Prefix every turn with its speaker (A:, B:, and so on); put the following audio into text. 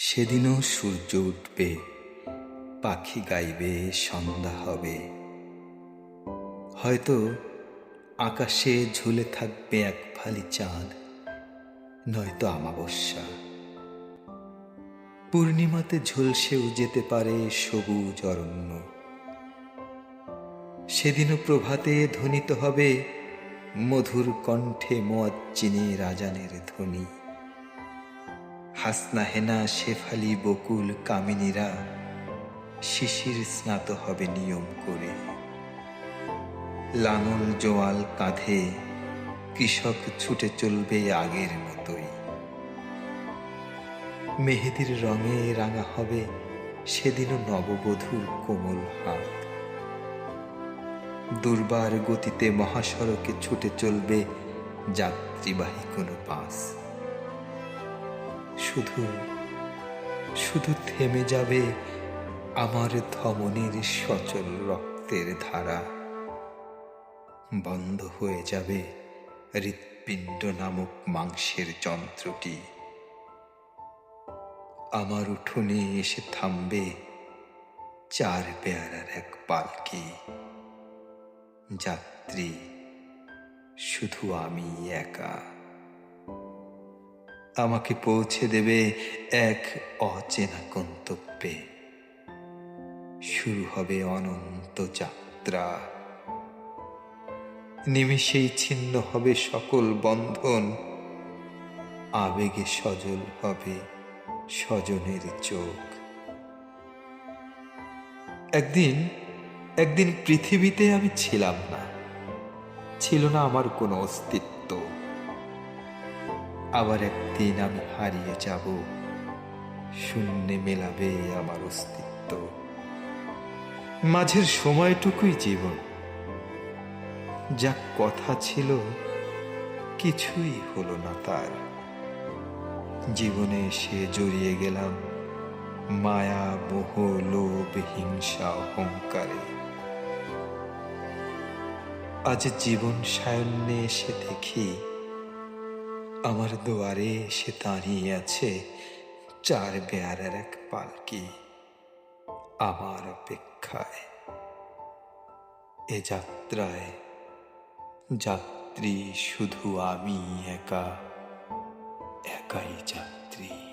A: সেদিনও সূর্য উঠবে, পাখি গাইবে, সন্ধ্যা হবে। হয়তো আকাশে ঝুলে থাকবে এক ফালি চাঁদ, নয়তো আমাবস্যা। পূর্ণিমাতে ঝলসেও যেতে পারে সবুজ অরণ্য। সেদিনও প্রভাতে ধ্বনিত হবে মধুর কণ্ঠে মোয়াজ্জিনে রাজানের ধ্বনি। হাসনা হেনা শেফালি বকুল কামিনীরা শিশির স্নাত হবে নিয়ম করে। লাঙল জোয়াল কাঁধে কৃষক ছুটে চলবে আগের মতোই। মেহেদির রঙে রাঙা হবে সেদিনও নববধূর কোমল হাত। দুর্বার গতিতে মহাসড়কে ছুটে চলবে যাত্রীবাহী কোনো বাস। শুধু শুধু থেমে যাবে আমার ধমনীর সচল রক্তের ধারা। বন্ধ হয়ে যাবে হৃৎপিণ্ড নামক মাংসের যন্ত্রটি। আমার উঠোনে এসে থামবে চার পেয়ারার এক পালকি। যাত্রী, শুধু আমি একা। আমাকে পৌঁছে দেবে এক অচেনা গন্তব্যে। শুরু হবে অনন্ত যাত্রা। নিমিষেই ছিন্ন হবে সকল বন্ধন। আবেগে সজল হবে স্বজনের চোখ। একদিন একদিন পৃথিবীতে আমি ছিলাম না। ছিল না আমার কোনো অস্তিত্ব। আবার একদিন আমি হারিয়ে যাব। শূন্যে মেলাবে আমার অস্তিত্ব। মাঝের সময়টুকুই জীবন। যা কথা ছিল, কিছুই হলো না তার। জীবনে এসে জড়িয়ে গেলাম মায়া, মোহ, লোভ, হিংসা, অহংকারে। আজ জীবন সায়ন্যে এসে দেখি আমার দুয়ারে সে দাঁড়িয়ে আছে চার বেয়ারের এক পালকি আমার অপেক্ষায়। এ যাত্রায় যাত্রী শুধু আমি একা, একাই যাত্রী।